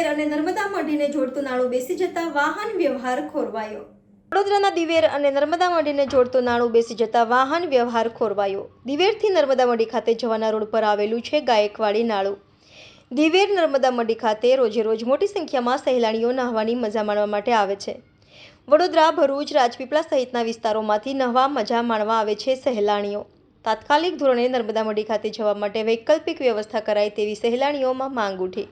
અને નર્મદા મંડીને જોડતું નાળું બેસી જતા વાહન વ્યવહાર ખોરવાયો. વડોદરાના દિવેર અને નર્મદા મંડીને જોડતું નાળું બેસી જતા વાહન વ્યવહાર ખોરવાયો. દિવેરથી નર્મદા મંડી ખાતે જવાના રોડ પર આવેલું છે ગાયકવાડી નાળું. દિવેર નર્મદા મંડી ખાતે રોજે રોજ મોટી સંખ્યામાં સહેલાણીઓ નહાવાની મજા માણવા માટે આવે છે. વડોદરા, ભરૂચ, રાજપીપળા સહિતના વિસ્તારોમાંથી નહવા મજા માણવા આવે છે સહેલાણીઓ. તાત્કાલિક ધોરણે નર્મદા મંડી ખાતે જવા માટે વૈકલ્પિક વ્યવસ્થા કરાય તેવી સહેલાણીઓમાં માંગ ઉઠી.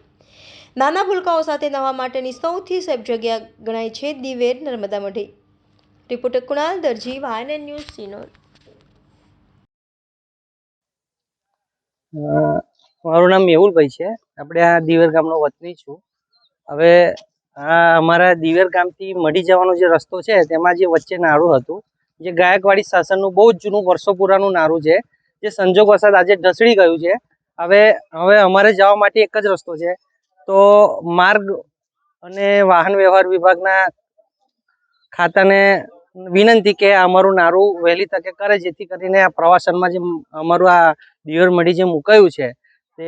નાના ભૂલકાઓ સાથે નવા માટેની સૌથી સેફ જગ્યા ગણાય છે દિવેર નર્મદા મઢી. રિપોર્ટર કુણાલ દરજી વાયન ન્યૂઝ સિનોર મારું નામ મેહુલભાઈ છે. આપણે આ દિવેર ગામનો વતની છું. હવે આ અમારા દિવેર ગામથી મઢી જવાનો જે રસ્તો છે, તેમાં જે વચ્ચે નાળું હતું, જે ગાયકવાડી શાસનનું બહુ જ જૂનું વર્ષો પુરાનું નાળું છે, જે સંજોગ વરસાદ આજે ઢસડી ગયું છે. હવે હવે અમારે જવા માટે એક જ રસ્તો છે. તો માર્ગ અને વાહન વ્યવહાર વિભાગના ખાતાને વિનંતી કે અમારું નારું વહેલી તકે કરે, જેથી કરીને આ પ્રવાસનમાં જે અમારું આ દિવેર મડી જે મુકાયું છે, તે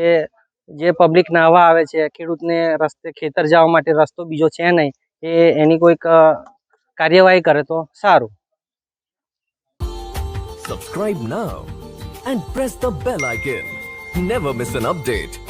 જે પબ્લિક નાહવા આવે છે, ખેડૂતને રસ્તે, ખેતર જવા માટે રસ્તો બીજો છે નહીં, એ એની કોઈક કાર્યવાહી કરે તો સારું subscribe now and press the bell icon never miss an update.